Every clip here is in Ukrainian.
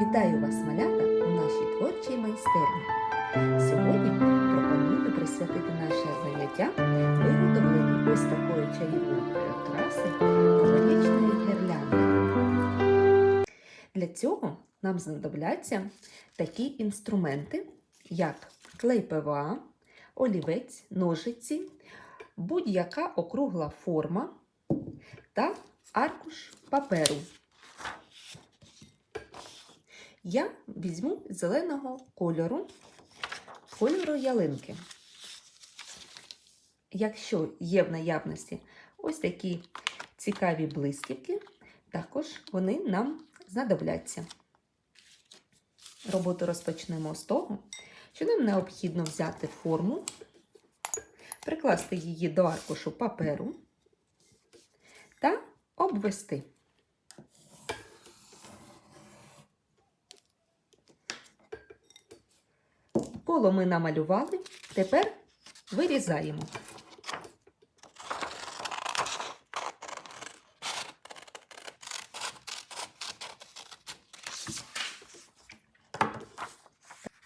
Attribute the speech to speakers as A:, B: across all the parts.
A: Вітаю вас, малята, у нашій творчій майстерні. Сьогодні пропоную присвятити наше заняття виготовленню ось такої чарівної прикраси новорічної гірлянди. Для цього нам знадобляться такі інструменти, як клей ПВА, олівець, ножиці, будь-яка округла форма та аркуш паперу. Я візьму зеленого кольору, кольору ялинки. Якщо є в наявності ось такі цікаві блисківки, також вони нам знадобляться. Роботу розпочнемо з того, що нам необхідно взяти форму, прикласти її до аркушу паперу та обвести. Коло ми намалювали, тепер вирізаємо.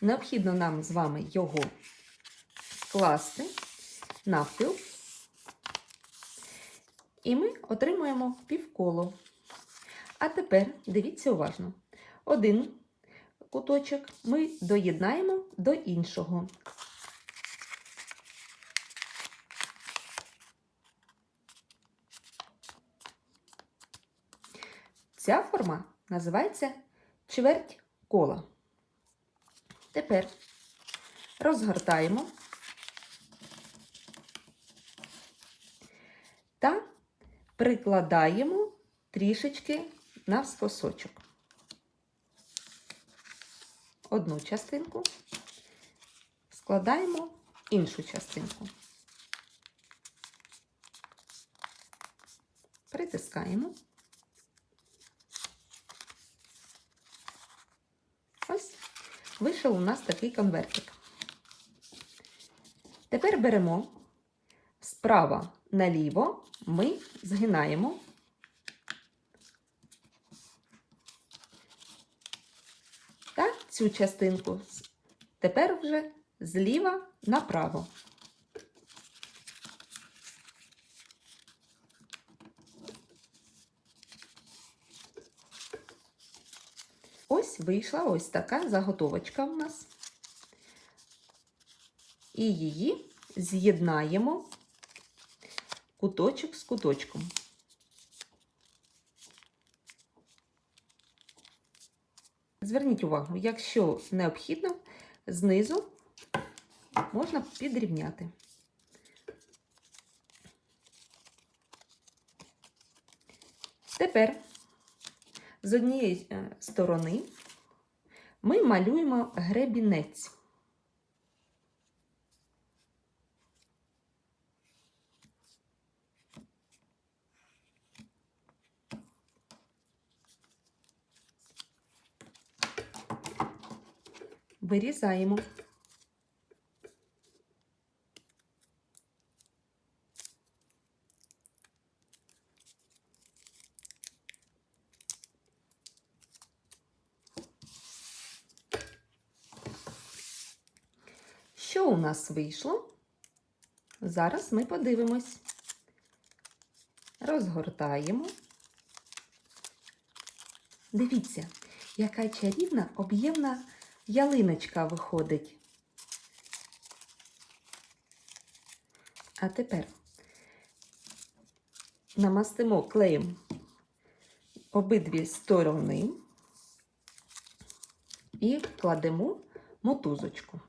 A: Необхідно нам з вами його скласти навпіл, і ми отримуємо півколо. А тепер дивіться уважно. Один куточок ми доєднаємо до іншого. Ця форма називається чверть кола. Тепер розгортаємо та прикладаємо трішечки навскосочок одну частинку, складаємо іншу частинку. Притискаємо. Ось вийшов у нас такий конвертик. Тепер беремо справа наліво, ми згинаємо та цю частинку тепер вже зліва направо. Ось вийшла ось така заготовочка у нас. І її з'єднаємо куточок з куточком. Зверніть увагу, якщо необхідно, знизу можна підрівняти. Тепер з однієї е, сторони ми малюємо гребінець. Вирізаємо. Що у нас вийшло? Зараз ми подивимось. Розгортаємо. Дивіться, яка чарівна об'ємна ялиночка виходить. А тепер намастимо клеєм обидві сторони і кладемо мотузочку.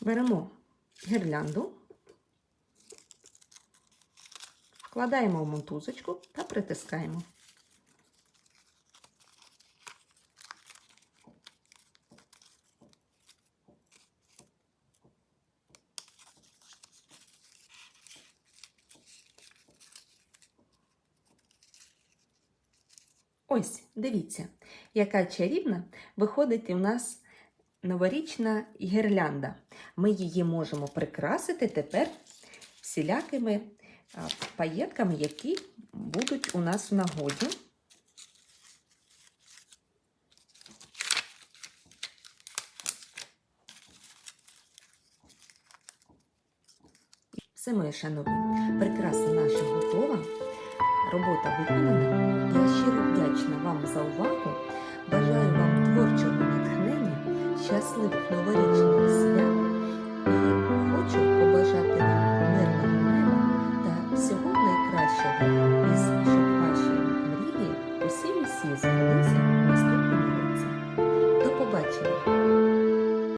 A: Беремо гірлянду. Вкладаємо в мотузочку та притискаємо. Ось, дивіться, яка чарівна виходить у нас новорічна гірлянда. Ми її можемо прикрасити тепер всілякими паєтками, які будуть у нас в нагоді. Все, мої шановні, прикраса наша готова, робота виконана. Я щиро вдячна вам за увагу. Бажаю вам творчого натхнення, щасливих новорічних